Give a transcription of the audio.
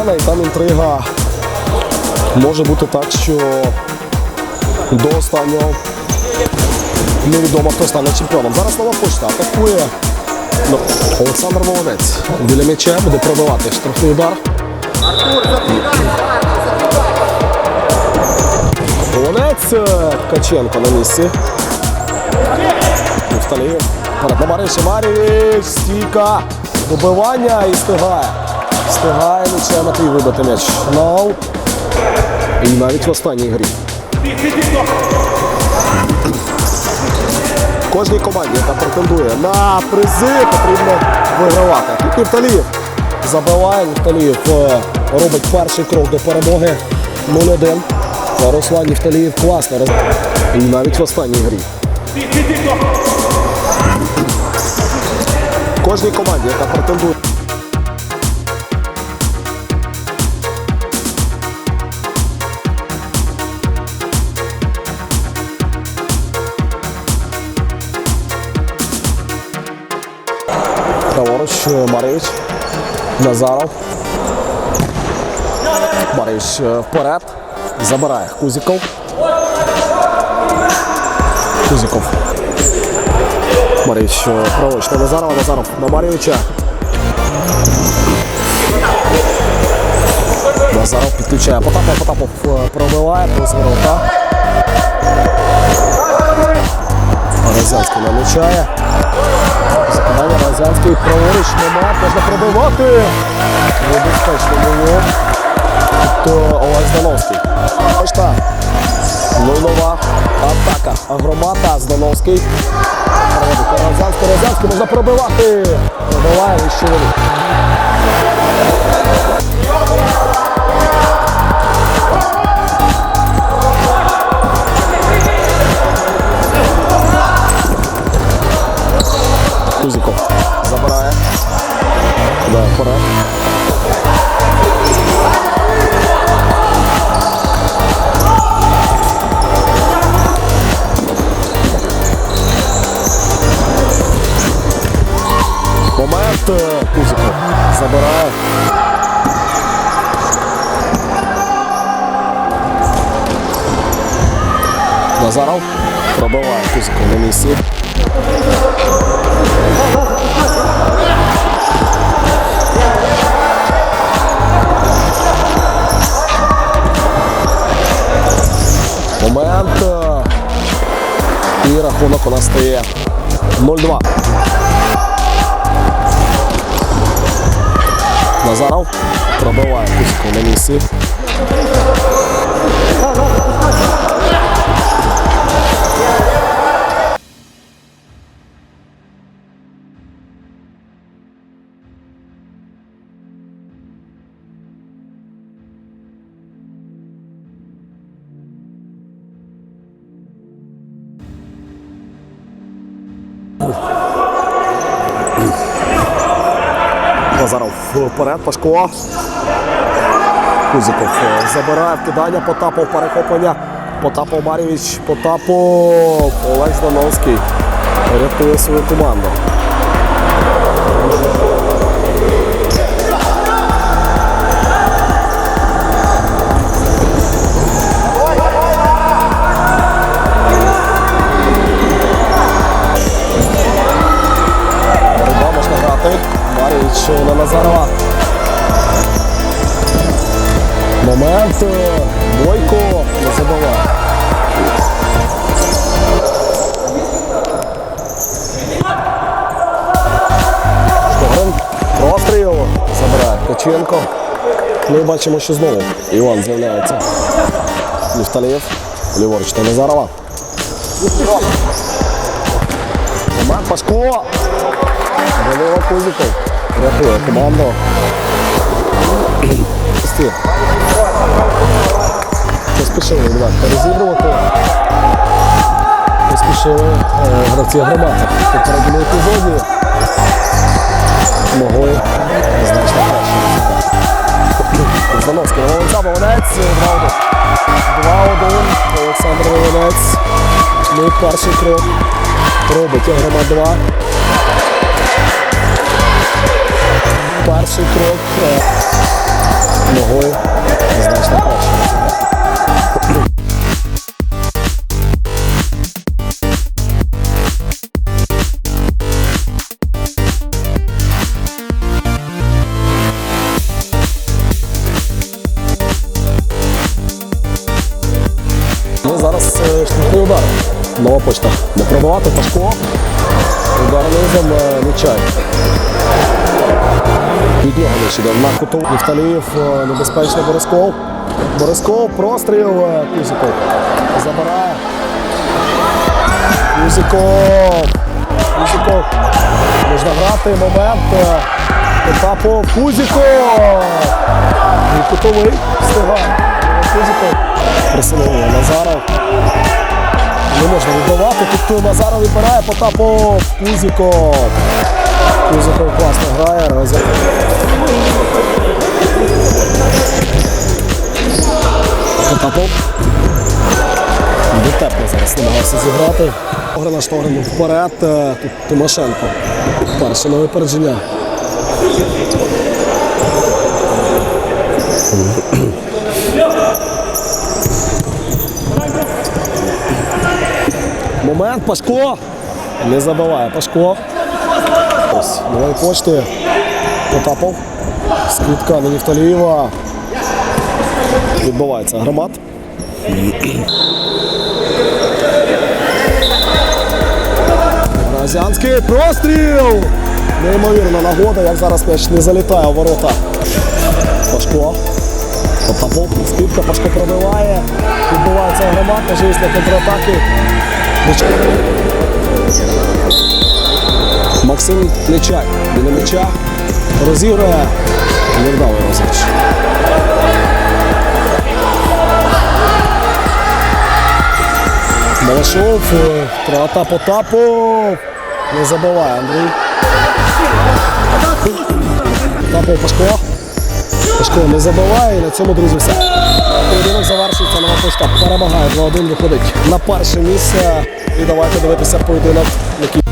арена, і там інтрига. Може бути так, що до останнього невідомо, хто стане чемпіоном. Зараз нова почта атакує ну, Олександр Волонець. Біля м'яча буде пробивати штрафний удар. Волонець е, Ткаченко на місці. Муфталієв. Перед Мариші Марівич. Стійка. Добивання і стигає. Стигає нічого Матвій вибити м'яч. На. І навіть в останній грі. Кожній команді, яка претендує на призи, потрібно вигравати. Тут Нефталієв забиває. Нефталієв е, робить перший крок до перемоги 0-1. Руслан Нефталієв класно роз... І навіть в останній грі. Кожній команді, яка претендує. Е, Назаров. Маревич е, вперед. Забирає Кузіков. Кузіков. Маревич е, праворуч на Назарова. Назаров на Маревича. Назаров підключає Потапов. Потапов е, пробиває, повз ворота. Розянський намічає. Закидання Розянський праворуч нема, можна пробивати. Небезпечно було. Тут Олег Здановський. Ось так. Нульнова атака. Агромата Здановський. Розянський. Розянський можна пробивати. Пробиває вище воріт. Забирає. Назаров пробиває Кузіков на місці. Момент. І рахунок у нас стає 0-2. Назаров пробиває Кузьков на місці. Назаров вперед, Пашко. Кузиков е, забирає вкидання, Потапов перехоплення. Потапов Марівич, Потапов, Олег Здановський рятує свою команду. На Назарова. Момент. е, Бойко не забиває. Шпагрин простріл забирає Коченко. Ми бачимо, що знову Іван з'являється. Міфталієв. Ліворуч на Назарова. Момент Пашко. Данило Кузиков. Рятує команду. Стір. Поспішили ребят, перезігрувати. Поспішили е, гравці громади. Попередньому епізоді могли значно краще результат. Здановський Волонця, Волонець, 2-1. 2-1. Олександр Волонець. Ну перший крок робить Агрома 2. Перший крок. ногою значно краще. Ну, зараз е, штрафний удар. Нова почта. Не пробивати Пашко. Удар низом е, Нечай. Від нього лише на куту. Нефталіїв е, небезпечно Борисков. Борисков, простріл е, Кузіков. Забирає. Кузіков. Кузіков. Можна грати момент. е, Потапов. Кузіков. І кутовий встигає. Кузіков. Присилує Назаров. Не можна відбивати. Тут Назаров відбирає Потапов. Кузіков. Кузиков класно грає. Розя. Потапов. Буде тепло зараз намагався зіграти. Огрена Штогрин вперед. Е, Тут Тимошенко. Перше на випередження. Момент, Пашко. Не забиває Пашко. Ось, нової почти. Потапов. Скидка на Нефталієва. Відбувається громад. Разянський простріл! Неймовірна нагода, як зараз м'яч не залітає у ворота. Пашко. Потапов, скидка, Пашко пробиває. Відбувається громад, можливість на контратаки. Нечай. Максим Нечай. Біля м'яча. Розігрує. Невдалий розіграш. Малашов, е, втрата Потапов. Не забиває Андрій. Потапов Пашко. Пашко не забиває і на цьому, друзі, все. Поєдинок завершується, нова почта перемагає 2-1 виходить на перше місце. І давайте дивитися поєдинок, який